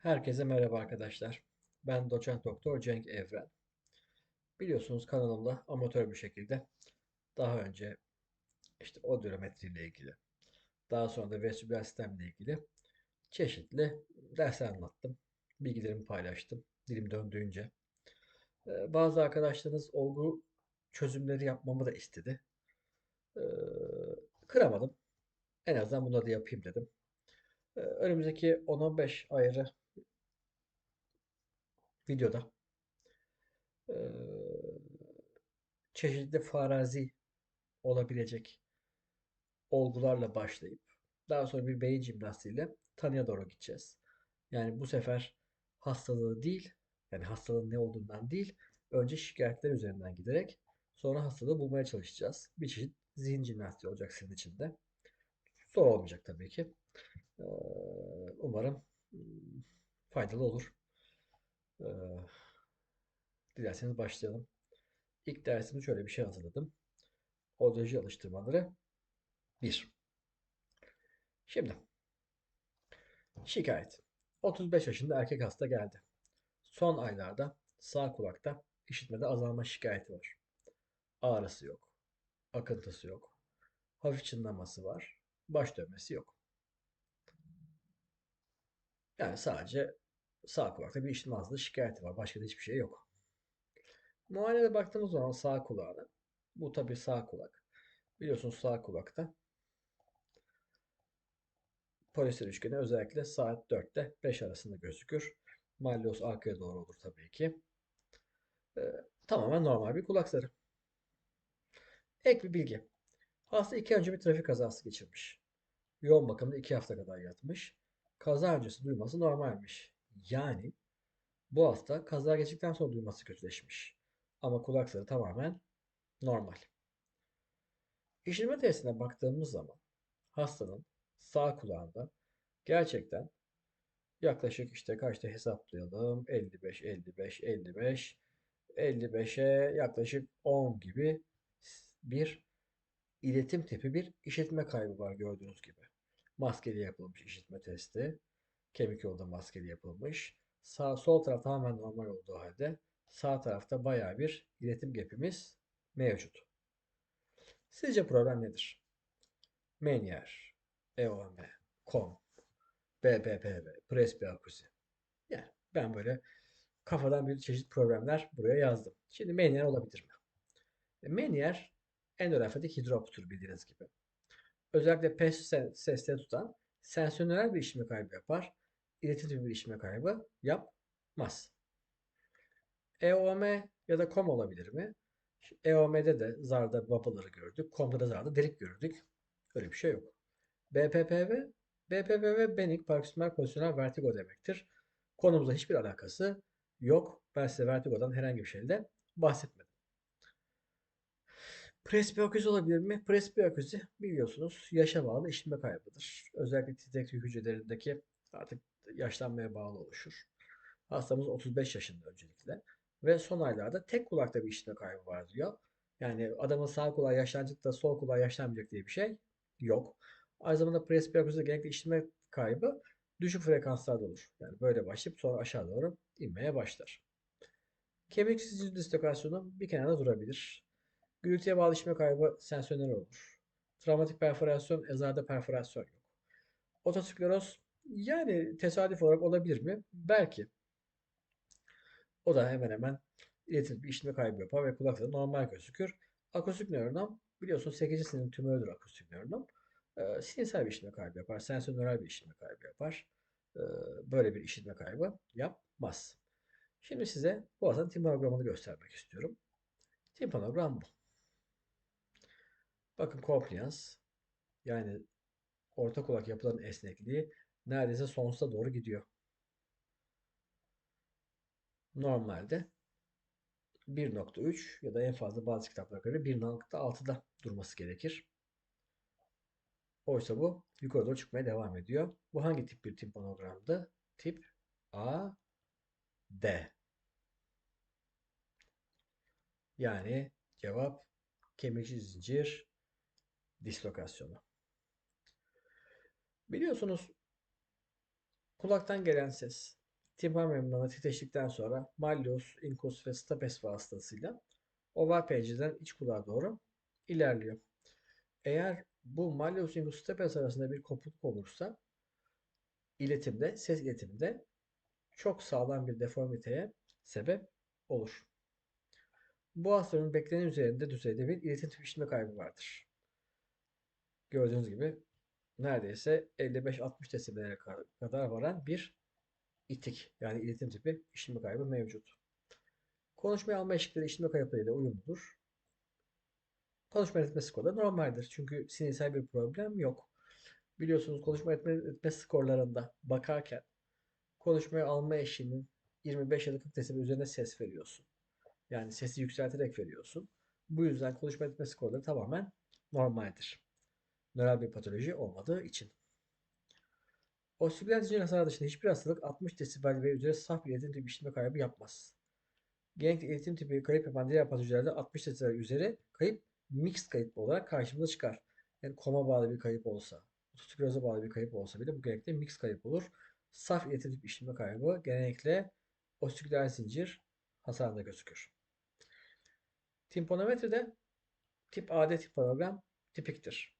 Herkese merhaba arkadaşlar. Ben doçent doktor Cenk Evren. Biliyorsunuz kanalımda amatör bir şekilde daha önce işte odyometri ile ilgili, daha sonra da vestibüler sistemle ilgili çeşitli dersler anlattım. Bilgilerimi paylaştım dilim döndüğünce. Ee, Bazı arkadaşlarınız olgu çözümleri yapmamı da istedi. Ee, Kıramadım. En azından bunları da yapayım dedim. Ee, Önümüzdeki 10-15 ayrı videoda eee, çeşitli farazi olabilecek olgularla başlayıp daha sonra bir beyin jimnastiğiyle tanıya doğru gideceğiz. Yani bu sefer hastalığı değil, yani hastalığın ne olduğundan değil, önce şikayetler üzerinden giderek sonra hastalığı bulmaya çalışacağız. Bir çeşit zihin jimnastiği olacak sizin için de. Zor olmayacak tabii ki. Umarım faydalı olur. Eee, Dilerseniz başlayalım. İlk dersimi şöyle bir şey hazırladım. Odoloji alıştırmaları 1. Şimdi şikayet. 35 yaşında erkek hasta geldi. Son aylarda sağ kulakta işitmede azalma şikayeti var. Ağrısı yok. Akıntısı yok. Hafif çınlaması var. Baş dönmesi yok. Yani sadece sağ kulakta bir işitme azlığı şikayeti var. Başka da hiçbir şey yok. Muayenede baktığımız zaman sağ kulağına. Bu tabii sağ kulak. Biliyorsunuz sağ kulakta polistir üçgeni özellikle saat 4'te 5 arasında gözükür. Malleus arkaya doğru olur tabii ki. Ee, tamamen normal bir kulak zarı. Ek bir bilgi. Hasta iki önce bir trafik kazası geçirmiş. Yoğun bakımda iki hafta kadar yatmış. Kaza öncesi duyması normalmiş. Yani bu hasta kaza geçtikten sonra duyması kötüleşmiş. Ama kulak zarı tamamen normal. İşitme testine baktığımız zaman hastanın sağ kulağında gerçekten yaklaşık işte kaçta hesaplayalım 55 55 55 55'e yaklaşık 10 gibi bir iletim tipi bir işitme kaybı var gördüğünüz gibi. Maskeli yapılmış işitme testi. Kemik yolda maskeli yapılmış. Sağ sol taraf tamamen normal olduğu halde sağ tarafta bayağı bir iletim gapimiz mevcut. Sizce problem nedir? Menier, EOM, KOM, BPPV, presbiakusi. Yani ben böyle kafadan bir çeşit problemler buraya yazdım. Şimdi Menier olabilir mi? E, Menier endolenfatik hidroptur bildiğiniz gibi. Özellikle PES sesleri tutan sensörel bir işime kaybı yapar. İletim bir işime kaybı yapmaz. EOM ya da KOM olabilir mi? EOM'de de zarda vapaları gördük. KOM'da da zarda delik gördük. Öyle bir şey yok. BPPV, BPPV benik paroksismal pozisyonel vertigo demektir. Konumuzla hiçbir alakası yok. Ben size vertigodan herhangi bir şeyde bahsetmedim. Presbiyoküzi olabilir mi? Presbiyoküzi biliyorsunuz yaşa bağlı işitme kaybıdır. Özellikle titrek hücrelerindeki artık yaşlanmaya bağlı oluşur. Hastamız 35 yaşında öncelikle. Ve son aylarda tek kulakta bir işitme kaybı var diyor. Yani adamın sağ kulağı yaşlanacak da sol kulağı yaşlanmayacak diye bir şey yok. Aynı zamanda presbiyoküzde genellikle işitme kaybı düşük frekanslarda olur. Yani böyle başlayıp sonra aşağı doğru inmeye başlar. Kemik sicil dislokasyonu bir kenarda durabilir. Gürültüye bağlı işitme kaybı sensörler olur. Travmatik perforasyon, ezarda perforasyon yok. Otoskleroz yani tesadüf olarak olabilir mi? Belki. O da hemen hemen iletim bir işitme kaybı yapar ve kulakta normal gözükür. Akustik nöronom biliyorsunuz 8. sinir tümörüdür akustik nöronom. E, sinirsel bir işitme kaybı yapar. Sensörel bir işitme kaybı yapar. E, böyle bir işitme kaybı yapmaz. Şimdi size boğazın timpanogramını göstermek istiyorum. Timpanogram bu. Bakın compliance yani orta kulak yapıların esnekliği neredeyse sonsuza doğru gidiyor. Normalde 1.3 ya da en fazla bazı kitaplara göre 1.6'da durması gerekir. Oysa bu yukarı doğru çıkmaya devam ediyor. Bu hangi tip bir timpanogramdı? Tip A, D. Yani cevap kemikçi zincir dislokasyonu. Biliyorsunuz kulaktan gelen ses Timpani membranı titreştikten sonra malleus, incus ve stapes vasıtasıyla oval pencereden iç kulağa doğru ilerliyor. Eğer bu malleus, incus, stapes arasında bir kopukluk olursa iletimde, ses iletiminde çok sağlam bir deformiteye sebep olur. Bu hastanın beklenen üzerinde düzeyde bir iletim tüpüşme kaybı vardır. Gördüğünüz gibi neredeyse 55-60 desibel'e kadar varan bir itik yani iletim tipi işitme kaybı mevcut. Konuşmaya alma eşikleri işitme kayıplarıyla uyumludur. Konuşma etme skorları normaldir. Çünkü sinirsel bir problem yok. Biliyorsunuz konuşma etme, etme skorlarında bakarken konuşmaya alma eşiğinin 25 ya da 40 desibel üzerine ses veriyorsun. Yani sesi yükselterek veriyorsun. Bu yüzden konuşma etme skorları tamamen normaldir. Nöral bir patoloji olmadığı için. Ostibüler zincir hasarı dışında hiçbir hastalık 60 desibel ve üzeri saf bir iletim tipi işitme kaybı yapmaz. Genellikle iletim tipi kayıp yapan diğer patolojilerde 60 desibel üzeri kayıp mixed kayıp olarak karşımıza çıkar. Yani koma bağlı bir kayıp olsa, otoskleroza bağlı bir kayıp olsa bile bu genellikle mixed kayıp olur. Saf iletim tipi işitme kaybı genellikle ostibüler zincir hasarında gözükür. Timponometrede tip AD timpanogram tipiktir.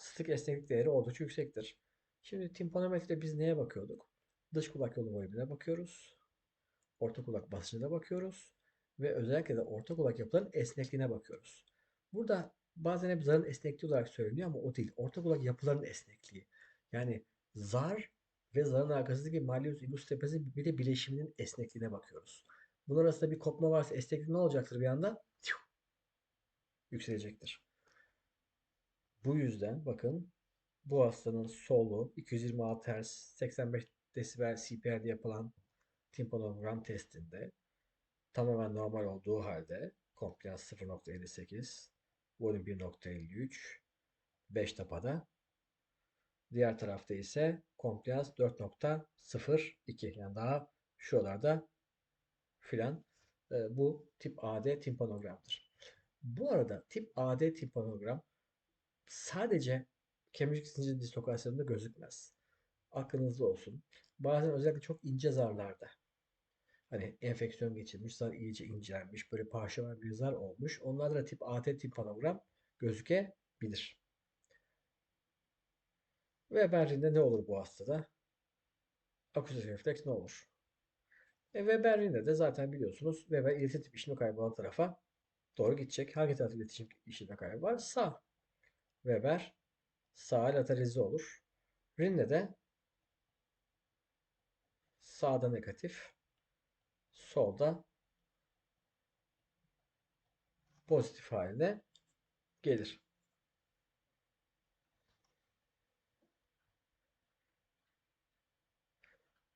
Sık esneklik değeri oldukça yüksektir. Şimdi timpanometrede biz neye bakıyorduk? Dış kulak yolu volümüne bakıyoruz. Orta kulak basıncına bakıyoruz. Ve özellikle de orta kulak yapıların esnekliğine bakıyoruz. Burada bazen hep zarın esnekliği olarak söyleniyor ama o değil. Orta kulak yapıların esnekliği. Yani zar ve zarın arkasındaki malleus ilus tepesi bir de bileşiminin esnekliğine bakıyoruz. Bunlar arasında bir kopma varsa esneklik ne olacaktır bir anda? Yükselecektir. Bu yüzden bakın bu hastanın solu 226 Hz 85 desibel CPR'de yapılan timpanogram testinde tamamen normal olduğu halde komplans 0.58 volüm 1.53 5 tapada diğer tarafta ise komplans 4.02 yani daha şuralarda filan e, bu tip AD timpanogramdır. Bu arada tip AD timpanogram sadece kemik zincir dislokasyonunda gözükmez. Aklınızda olsun. Bazen özellikle çok ince zarlarda hani enfeksiyon geçirmiş, zar iyice incelmiş, böyle parşömen bir zar olmuş. Onlarda da tip AT timpanogram gözükebilir. Ve Weber'inde ne olur bu hastada? Akustik refleks ne olur? E, Weber'inde de zaten biliyorsunuz Weber iletişim tip işlemi kaybı olan tarafa doğru gidecek. Hangi tarafta iletişim işlemi kaybı? Sağ. Weber sağa lateralize olur. Rinne de sağda negatif, solda pozitif haline gelir.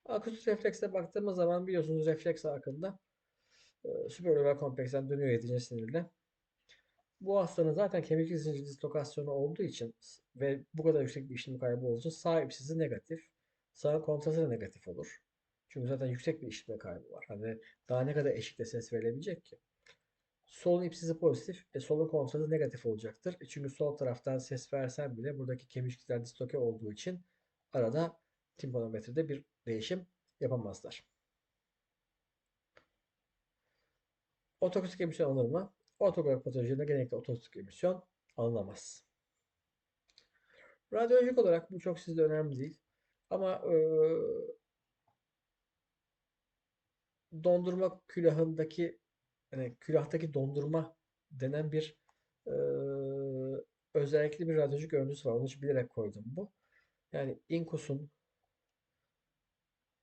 Akustik reflekse baktığımız zaman biliyorsunuz refleks hakkında e, süperlobar kompleksten dönüyor 7. sinirle. Bu hastanın zaten kemik zincir dislokasyonu olduğu için ve bu kadar yüksek bir işlem kaybı olduğu için sağ ipsizi negatif, sağ kontrası da negatif olur. Çünkü zaten yüksek bir işitme kaybı var. Hani daha ne kadar eşikte ses verilebilecek ki? Solun ipsizi pozitif, e, solun kontrası negatif olacaktır. E, çünkü sol taraftan ses versen bile buradaki kemikler disloke olduğu için arada timpanometrede bir değişim yapamazlar. Otokustik emisyon alınır mı? Ortografik patolojide genellikle otokustik emisyon alınamaz. Radyolojik olarak bu çok sizde önemli değil. Ama e, dondurma külahındaki hani külahtaki dondurma denen bir e, özellikli bir radyolojik görüntüsü var. Onu için bilerek koydum bu. Yani inkusun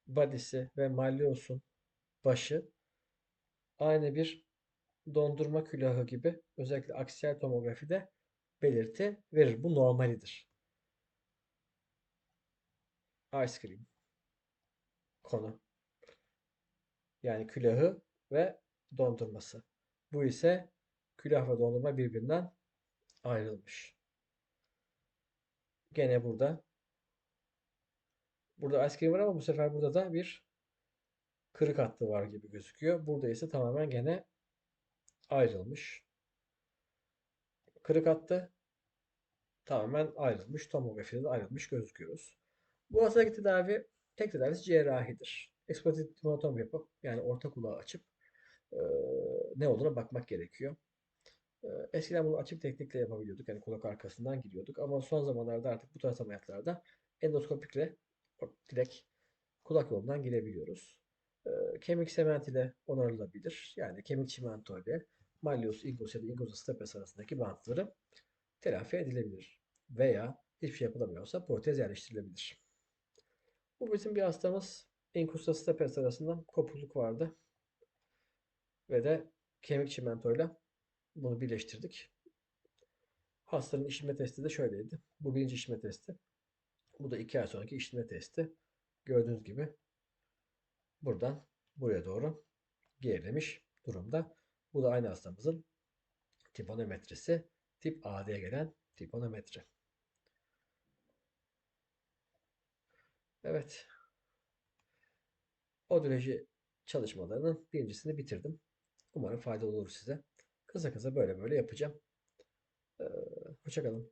body'si ve malleus'un başı aynı bir dondurma külahı gibi özellikle aksiyel tomografide belirti verir. Bu normalidir. Ice cream konu. Yani külahı ve dondurması. Bu ise külah ve dondurma birbirinden ayrılmış. Gene burada burada ice cream var ama bu sefer burada da bir kırık hattı var gibi gözüküyor. Burada ise tamamen gene ayrılmış. Kırık hattı tamamen ayrılmış. Tomografide de ayrılmış gözüküyoruz. Bu hastadaki tedavi tek tedavisi cerrahidir. eksploratif timotom yapıp yani orta kulağı açıp e, ne olduğuna bakmak gerekiyor. E, eskiden bunu açık teknikle yapabiliyorduk. Yani kulak arkasından giriyorduk. Ama son zamanlarda artık bu tarz ameliyatlarda endoskopikle direkt kulak yolundan girebiliyoruz. E, kemik sement ile onarılabilir. Yani kemik çimento ile malleus ingus ya da ingus stapes arasındaki bantları telafi edilebilir. Veya hiçbir şey yapılamıyorsa protez yerleştirilebilir. Bu bizim bir hastamız. Ingusta stapes arasında kopukluk vardı. Ve de kemik çimentoyla bunu birleştirdik. Hastanın işitme testi de şöyleydi. Bu birinci işitme testi. Bu da iki ay sonraki işitme testi. Gördüğünüz gibi buradan buraya doğru gerilemiş durumda. Bu da aynı hastamızın tiponometrisi. Tip A'ya gelen tiponometri. Evet. Odoloji çalışmalarının birincisini bitirdim. Umarım faydalı olur size. Kısa kısa böyle böyle yapacağım. Ee, hoşçakalın.